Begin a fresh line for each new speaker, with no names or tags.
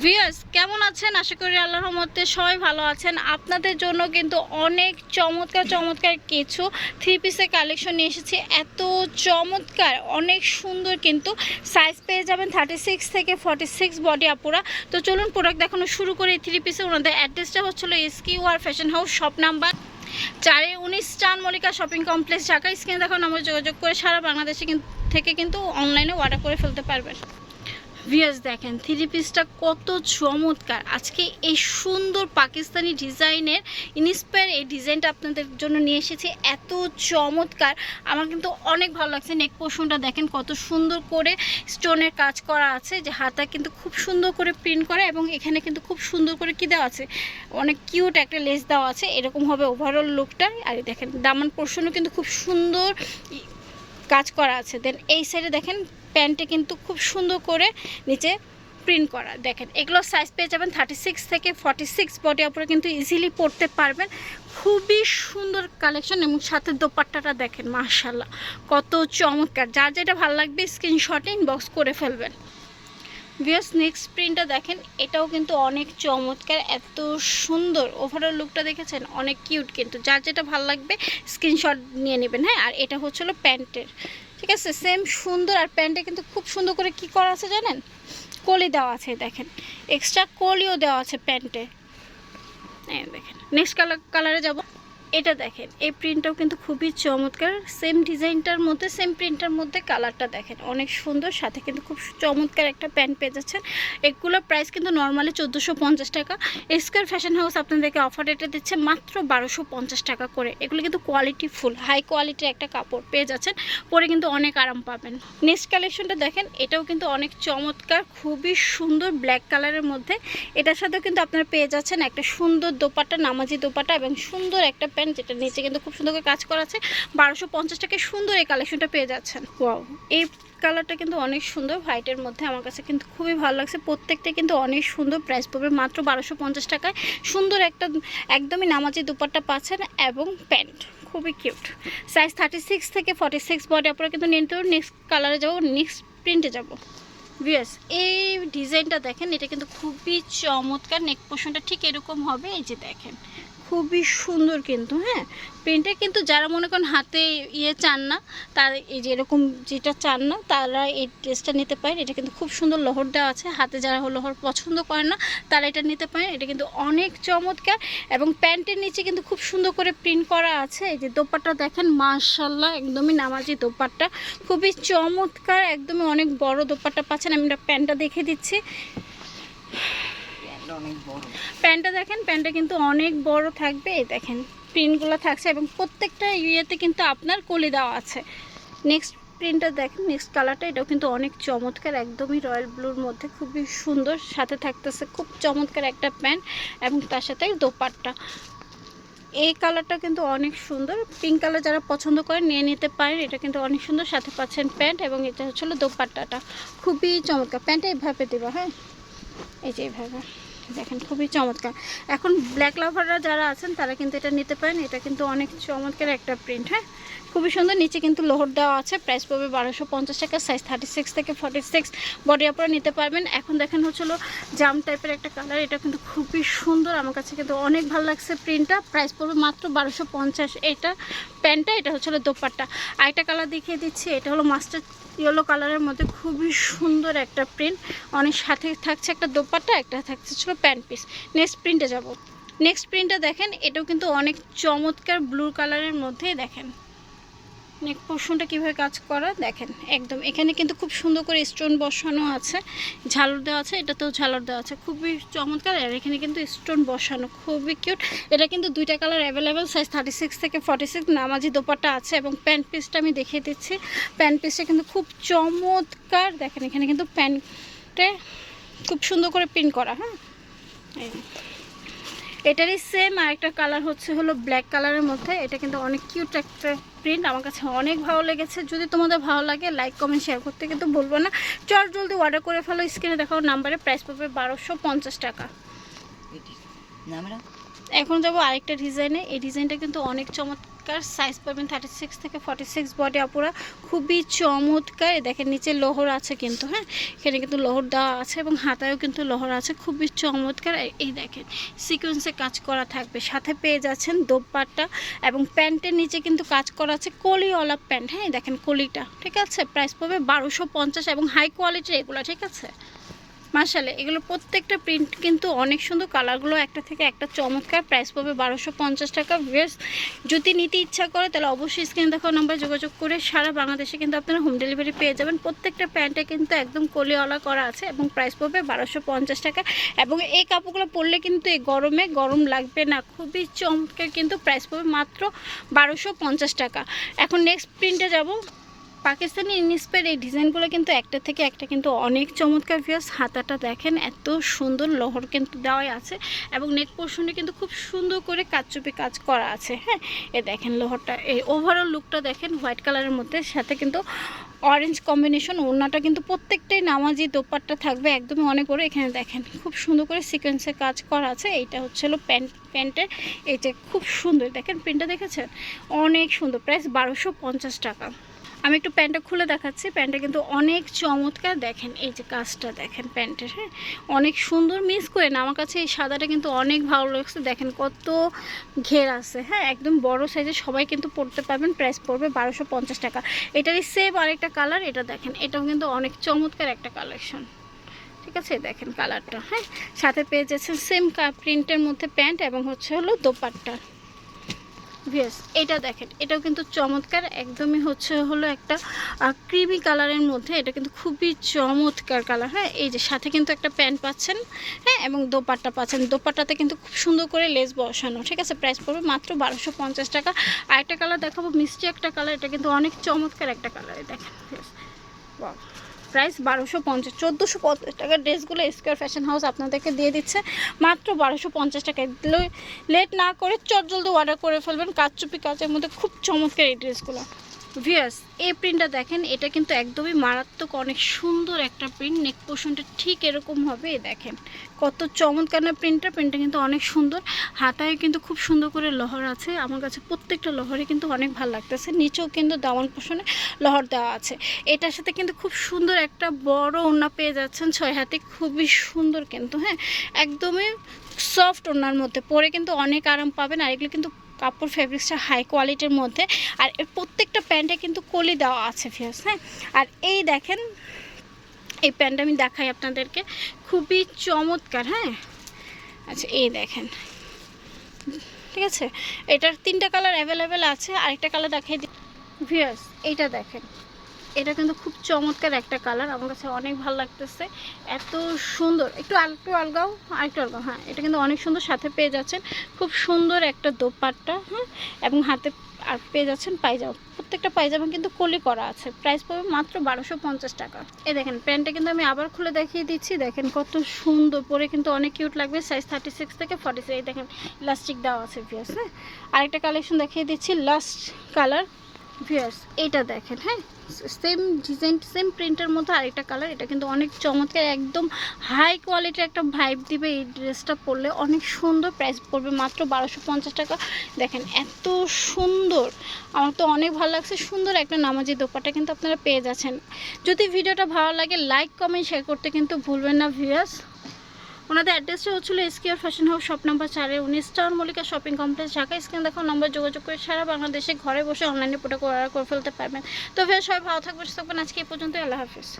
Viewers, কেমন আছেন? আশা করি আল্লাহর রহমতে সবাই ভালো আছেন। আপনাদের জন্য কিন্তু অনেক চমৎকার চমৎকার কিছু থ্রি পিসের কালেকশন নিয়ে এসেছি। এত চমৎকার, অনেক সুন্দর কিন্তু সাইজ পেয়ে যাবেন থার্টি সিক্স থেকে ফর্টি সিক্স বডি আপুরা। তো চলুন প্রোডাক্ট দেখানো শুরু করে থ্রি পিসে ওনাদের অ্যাড্রেসটা হচ্ছিল S Q R fashion house shop number চারে উনিশ চান মল্লিকা শপিং কমপ্লেক্স ঢাকা। স্ক্রিনে দেখো নম্বর যোগাযোগ করে সারা বাংলাদেশে থেকে কিন্তু অনলাইনে অর্ডার করে ফেলতে পারবেন। ভিয়াস দেখেন থ্রি পিসটা কত চমৎকার। আজকে এই সুন্দর পাকিস্তানি ডিজাইনের ইন্সপায়ার এই ডিজাইনটা আপনাদের জন্য নিয়ে এসেছি। এত চমৎকার। আমার কিন্তু অনেক ভালো লাগছে। নেক পোর্শনটা দেখেন, কত সুন্দর করে স্টোনের কাজ করা আছে। যে হাতা কিন্তু খুব সুন্দর করে প্রিন্ট করা এবং এখানে কিন্তু খুব সুন্দর করে কী দেওয়া আছে? অনেক কিউট একটা লেস দেওয়া আছে। এরকম হবে ওভারঅল লুকটা আর দেখেন, দামান পোর্শনও কিন্তু খুব সুন্দর। কাজ করা আছে। দেন এই সাইডে দেখেন প্যান্টে কিন্তু খুব সুন্দর করে নিচে প্রিন্ট করা। দেখেন, এগুলো সাইজ পেয়ে যাবেন থার্টি সিক্স থেকে ফর্টি সিক্স বডি ওপরে কিন্তু ইজিলি পরতে পারবেন। খুবই সুন্দর কালেকশন এবং সাথে দোপাট্টাটা দেখেন মার্শাল্লাহ কত চমৎকার। যার যেটা ভালো লাগবে স্ক্রিনশটে ইনবক্স করে ফেলবেন। ভিয়াস নেক্সট প্রিন্টটা দেখেন, এটাও কিন্তু অনেক চমৎকার, এত সুন্দর। ওভারঅল লুকটা দেখেছেন, অনেক কিউট কিন্তু। যার যেটা ভালো লাগবে স্ক্রিনশট নিয়ে নেবেন হ্যাঁ? আর এটা হচ্ছিল প্যান্টের। ঠিক আছে? সেম সুন্দর, আর প্যান্টে কিন্তু খুব সুন্দর করে কি করা আছে জানেন? কলি দেওয়া আছে, দেখেন। এক্সট্রা কলিও দেওয়া আছে প্যান্টে। দেখেন নেক্সট কালার কালারে যাব। এটা দেখেন, এই প্রিন্টটাও কিন্তু খুবই চমৎকার। সেম ডিজাইনটার মধ্যে সেম প্রিন্টার মধ্যে কালারটা দেখেন, অনেক সুন্দর। সাথে কিন্তু খুব চমৎকার একটা প্যান্ট পেয়ে যাচ্ছেন। এগুলোর প্রাইস কিন্তু নর্মালি চোদ্দোশো পঞ্চাশ টাকা। স্কোয়ার ফ্যাশন হাউস আপনাদেরকে অফার রেটে দিচ্ছে মাত্র বারোশো পঞ্চাশ টাকা করে। এগুলো কিন্তু কোয়ালিটি ফুল হাই কোয়ালিটির একটা কাপড় পেয়ে যাচ্ছেন। পরে কিন্তু অনেক আরাম পাবেন। নেক্সট কালেকশনটা দেখেন, এটাও কিন্তু অনেক চমৎকার, খুবই সুন্দর ব্ল্যাক কালারের মধ্যে। এটার সাথেও কিন্তু আপনারা পেয়ে যাচ্ছেন একটা সুন্দর দোপাটা নামাজি দোপাটা এবং সুন্দর একটা প্যান্ট যেটা নিচে কিন্তু খুব সুন্দর করে কাজ করা আছে। বারোশো পঞ্চাশ টাকায় সুন্দর এই কালেকশনটা পেয়ে যাচ্ছেন। ওয়াও এই কালারটা কিন্তু অনেক সুন্দর হোয়াইটের মধ্যে আমার কাছে কিন্তু খুবই ভালো লাগছে। প্রত্যেকটা কিন্তু অনেক সুন্দর প্রাইস পড়বে মাত্র বারোশো পঞ্চাশ টাকায়। সুন্দর একটা একদমই নামাজি দুপাট্টা পাচ্ছেন এবং প্যান্ট। খুবই কিউট সাইজ থার্টি সিক্স থেকে ফর্টি সিক্স বডি আপনারা কিন্তু নিতে নেক্সট কালারে যাব নেক্সট প্রিন্টে যাব। বিয়াস এই ডিজাইনটা দেখেন এটা কিন্তু খুবই চমৎকার। নেক পোর্শনটা ঠিক এরকম হবে এই যে দেখেন। খুবই সুন্দর কিন্তু হ্যাঁ? প্রিন্টটা কিন্তু যারা মনে করেন হাতে ইয়ে চান না, তার এই যে এরকম যেটা চান না, তারা এই ড্রেসটা নিতে পারেন। এটা কিন্তু খুব সুন্দর লহর দেওয়া আছে। হাতে যারা লহর পছন্দ করেন না, তারা এটা নিতে পারেন। এটা কিন্তু অনেক চমৎকার এবং প্যান্টের নিচে কিন্তু খুব সুন্দর করে প্রিন্ট করা আছে। এই যে দোপাট্টা দেখেন মার্শাল্লাহ একদমই নামাজি দোপাট্টা। খুবই চমৎকার, একদমই অনেক বড় দোপাট্টা পাচ্ছেন। আমি প্যান্টটা দেখে দিচ্ছি। প্যান্টটা দেখেন, প্যান্টটা কিন্তু অনেক বড় থাকবে। এই দেখেন, প্রিন্টগুলো থাকছে এবং প্রত্যেকটা ইয়েতে কিন্তু আপনার কলি দেওয়া আছে। নেক্সট প্রিন্টটা দেখেন নেক্সট কালারটা এটাও কিন্তু অনেক চমৎকার, একদমই রয়্যাল ব্লুর মধ্যে খুবই সুন্দর, সাথে থাকতেছে খুব চমৎকার একটা প্যান্ট এবং তার সাথে দোপাট্টা। এই কালারটা কিন্তু অনেক সুন্দর পিঙ্ক কালার যারা পছন্দ করেন নিয়ে নিতে পারেন, এটা কিন্তু অনেক সুন্দর, সাথে পাচ্ছেন প্যান্ট এবং এটা হচ্ছিল দোপাট্টাটা। খুবই চমৎকার, প্যান্টটা এইভাবে দেবো হ্যাঁ? এই যে এইভাবে দেখেন, খুবই চমৎকার। এখন ব্ল্যাক লাভাররা যারা আছেন, তারা কিন্তু এটা নিতে পারেন। এটা কিন্তু অনেক চমৎকার একটা প্রিন্ট হ্যাঁ? খুবই সুন্দর। নিচে কিন্তু লোহর দেওয়া আছে। প্রাইস পড়বে বারোশো পঞ্চাশ টাকা সাইজ থার্টি সিক্স থেকে ফর্টি সিক্স বডি আপনারা নিতে পারবেন। এখন দেখেন হচ্ছিল জাম টাইপের একটা কালার এটা কিন্তু খুবই সুন্দর। আমার কাছে কিন্তু অনেক ভালো লাগছে প্রিন্টটা প্রাইস পড়বে মাত্র বারোশো পঞ্চাশ। এটা প্যান্টটা এটা হচ্ছিল দোপাট্টা। আরেকটা কালার দেখিয়ে দিচ্ছি। এটা হলো মাস্টার ইয়েলো কালারের মধ্যে খুবই সুন্দর একটা প্রিন্ট অনেক সাথে থাকছে একটা দোপাট্টা, একটা থাকছে ছিল প্যান্ট পিস। নেক্সট প্রিন্টে যাব। নেক্সট প্রিন্টটা দেখেন, এটাও কিন্তু অনেক চমৎকার ব্লু কালারের মধ্যে দেখেন। নেক পোর্শনটা কীভাবে কাজ করা? দেখেন, একদম। এখানে কিন্তু খুব সুন্দর করে স্টোন বসানো আছে। ঝালর দেওয়া আছে, এটাতেও ঝালর দেওয়া আছে। খুবই চমৎকার। আর এখানে কিন্তু স্টোন বসানো, খুবই কিউট এটা কিন্তু দুইটা colour available size thirty six থেকে ফর্টি সিক্স নামাজি দোপাট্টা আছে এবং প্যান্ট পিসটা আমি দেখিয়ে দিচ্ছি। প্যান্ট পিসটা কিন্তু খুব চমৎকার। দেখেন, এখানে কিন্তু প্যান্টে খুব সুন্দর করে প্রিন্ট করা হ্যাঁ? এটারই সেম আর একটা কালার হচ্ছে হলো ব্ল্যাক কালারের মধ্যে। এটা কিন্তু অনেক কিউট একটা প্রিন্ট আমার কাছে অনেক ভালো লেগেছে। যদি তোমাদের ভালো লাগে লাইক কমেন্ট শেয়ার করতে কিন্তু বলব না। চল জলদি অর্ডার করে ফেলো স্ক্রিনে দেখাও নাম্বারে প্রাইস পাবে বারোশো পঞ্চাশ টাকা। এখন যাব আরেকটা ডিজাইনে এই ডিজাইনটা কিন্তু অনেক চমৎকার চমৎকার সাইজ পাবেন থার্টি সিক্স থেকে ফর্টি সিক্স বডি আপুরা। খুবই চমৎকার। দেখেন, নিচে লোহর আছে কিন্তু হ্যাঁ? এখানে কিন্তু লোহর দেওয়া আছে এবং হাতায়ও কিন্তু লোহর আছে। খুবই চমৎকার। এই- দেখেন সিকোয়েন্সে কাজ করা থাকবে। সাথে পেয়ে যাচ্ছেন দোপাট্টা এবং প্যান্টের নিচে কিন্তু কাজ করা আছে কলিওয়ালা প্যান্ট হ্যাঁ? দেখেন, কলিটা, ঠিক আছে? প্রাইস পাবে বারোশো পঞ্চাশ এবং হাই কোয়ালিটির এগুলো, ঠিক আছে? মার্শালে এগুলো প্রত্যেকটা প্রিন্ট কিন্তু অনেক সুন্দর কালারগুলো একটা থেকে একটা চমৎকার প্রাইস পাবে বারোশো পঞ্চাশ টাকা বেশ যদি নিতে ইচ্ছা করে তাহলে অবশ্যই স্ক্রিন দেখো নাম্বার যোগাযোগ করে সারা বাংলাদেশে কিন্তু আপনারা হোম ডেলিভারি পেয়ে যাবেন। প্রত্যেকটা প্যান্টে কিন্তু একদম কলিওয়ালা করা আছে এবং প্রাইস পাবে বারোশো পঞ্চাশ টাকা। এবং এই কাপড়গুলো পরলে কিন্তু এই গরমে গরম লাগবে না, খুবই চমৎকার কিন্তু প্রাইস পাবে মাত্র বারোশো পঞ্চাশ টাকা। এখন নেক্সট প্রিন্টে যাব। পাকিস্তানি ইনিসপের এই ডিজাইনগুলো কিন্তু একটা থেকে একটা কিন্তু অনেক চমৎকার ভিউস হাতাটা দেখেন, এত সুন্দর লহর কিন্তু দেওয়াই আছে এবং নেক পোর্শনে কিন্তু খুব সুন্দর করে কাচচুপি কাজ করা আছে হ্যাঁ? এ দেখেন লোহরটা, এই ওভারঅল লুকটা দেখেন হোয়াইট কালারের মধ্যে, সাথে কিন্তু অরেঞ্জ কম্বিনেশন ওড়নাটা কিন্তু প্রত্যেকটাই নামাজি দোপাট্টা থাকবে, একদমই অনেক করে এখানে দেখেন খুব সুন্দর করে সিকোয়েন্সে কাজ করা আছে, এইটা হচ্ছে হলো প্যান্ট, প্যান্টের, এই যে খুব সুন্দর, দেখেন প্রিন্টটা দেখেছেন? অনেক সুন্দর প্রাইস বারোশো টাকা। আমি একটু প্যান্টটা খুলে দেখাচ্ছি। প্যান্টটা কিন্তু অনেক চমৎকার দেখেন, এই যে কাজটা দেখেন প্যান্টের হ্যাঁ? অনেক সুন্দর মিস করে না, আমার কাছে এই সাদাটা কিন্তু অনেক ভালো লাগছে, দেখেন কত ঘের আছে হ্যাঁ? একদম বড় সাইজে সবাই কিন্তু পড়তে পারবেন, প্রাইস পড়বে বারোশো পঞ্চাশ টাকা। এটারই সেম আরেকটা কালার এটা দেখেন, এটাও কিন্তু অনেক চমৎকার একটা কালেকশন ঠিক আছে? দেখেন কালারটা হ্যাঁ? সাথে পেয়ে যাচ্ছেন সেম প্রিন্টের মধ্যে প্যান্ট এবং হচ্ছে হলো দোপাট্টা। ভিএস এটা দেখেন, এটাও কিন্তু চমৎকার, একদমই হচ্ছে হলো একটা ক্রিমি কালারের মধ্যে, এটা কিন্তু খুবই চমৎকার কালার হ্যাঁ? এই যে সাথে কিন্তু একটা প্যান্ট পাচ্ছেন হ্যাঁ? এবং দোপাট্টা পাচ্ছেন, দোপাট্টাতে কিন্তু খুব সুন্দর করে লেস বসানো, ঠিক আছে? প্রাইস পড়বে মাত্র বারোশো পঞ্চাশ টাকা। আর একটা কালার দেখাবো, মিষ্টি একটা কালার এটা কিন্তু অনেক চমৎকার একটা কালার দেখেন Wow. প্রাইস বারোশো পঞ্চাশ, চোদ্দোশো পঞ্চাশ টাকার ড্রেসগুলো স্কোয়ার ফ্যাশন হাউস আপনাদেরকে দিয়ে দিচ্ছে। মাত্র বারোশো পঞ্চাশ টাকায়। লেট না করে চট জলদি অর্ডার করে ফেলবেন। কাজ চুপি কাজের মধ্যে খুব চমৎকার এই ড্রেসগুলো। ভিয়াস এই প্রিন্টটা দেখেন, এটা কিন্তু একদমই মারাত্মক অনেক সুন্দর একটা প্রিন্ট নেক পোর্শনটা ঠিক এরকম হবে দেখেন। কত চমৎকার না প্রিন্টটা প্রিন্টটা কিন্তু অনেক সুন্দর। হাতায় কিন্তু খুব সুন্দর করে লহর আছে। আমার কাছে প্রত্যেকটা লহরে কিন্তু অনেক ভালো লাগতেছে। নিচেও কিন্তু দামন পোষণে লহর দেওয়া আছে। এটার সাথে কিন্তু খুব সুন্দর একটা বড় ওড়না পেয়ে যাচ্ছেন ছয় হাতে। খুবই সুন্দর কিন্তু হ্যাঁ? একদমই সফট ওড়নার মধ্যে। পরে কিন্তু অনেক আরাম পাবেন। আর এগুলো কিন্তু কাপড় ফেব্রিক্সটা হাই কোয়ালিটির মধ্যে। আর এর প্রত্যেকটা প্যান্টে কিন্তু কলি দেওয়া আছে ফিয়ার্স হ্যাঁ? আর এই দেখেন, এই প্যান্টটা আমি দেখাই আপনাদেরকে। খুবই চমৎকার হ্যাঁ? আচ্ছা এই দেখেন। ঠিক আছে? এটার তিনটা কালার অ্যাভেলেবেল আছে। আরেকটা কালার দেখাই দিই ভিয়ার্স এইটা দেখেন। এটা কিন্তু খুব চমৎকার একটা কালার, আমার কাছে অনেক ভালো লাগতেছে। এত সুন্দর, একটু আলটু আলগাও, আরেকটু আলগাও হ্যাঁ এটা কিন্তু অনেক সুন্দর, সাথে পেয়ে যাচ্ছেন খুব সুন্দর একটা দোপাট্টা হ্যাঁ এবং হাতে আর পেয়ে যাচ্ছেন পায়জামা। প্রত্যেকটা পায়জামা কিন্তু কলি করা আছে প্রাইস পাবে মাত্র বারোশো পঞ্চাশ টাকা। এ দেখেন, প্যান্টটা কিন্তু আমি আবার খুলে দেখিয়ে দিচ্ছি, দেখেন কত সুন্দর, পরে কিন্তু অনেক কিউট লাগবে সাইজ থার্টি সিক্স থেকে ফর্টি সিক্স দেখেন ইলাস্টিক দেওয়া আছে ভিয়াস হ্যাঁ। আরেকটা কালেকশন দেখিয়ে দিচ্ছি লাস্ট কালার ভিয়ার্স এটা দেখেন হ্যাঁ? সেম ডিজাইন সেম প্রিন্টের মধ্যে আরেকটা কালার এটা কিন্তু অনেক চমৎকার, একদম হাই কোয়ালিটির একটা ভাইব দিবে এই ড্রেসটা পরলে। অনেক সুন্দর প্রাইস পড়বে, মাত্র বারোশো পঞ্চাশ টাকা। দেখেন, এত সুন্দর। আমার তো অনেক ভালো লাগছে, সুন্দর একটা নামাজি দোপাটা কিন্তু আপনারা পেয়ে যাচ্ছেন। যদি ভিডিওটা ভালো লাগে লাইক কমেন্ট শেয়ার করতে কিন্তু ভুলবেন না ভিউয়ার্স ওনাদের অ্যাড্রেসটা হচ্ছিল S K R fashion house, shop number চারে। উনিশ town Mallika shopping complex, Dhaka screen দেখো নম্বর যোগাযোগ করে সারা বাংলাদেশে ঘরে বসে অনলাইনে প্রোডাক্ট অর্ডার করে ফেলতে পারবেন। তো ভাই সবাই ভালো থাকবেন থাকবেন। আজকে এই পর্যন্ত আল্লাহ হাফিজ।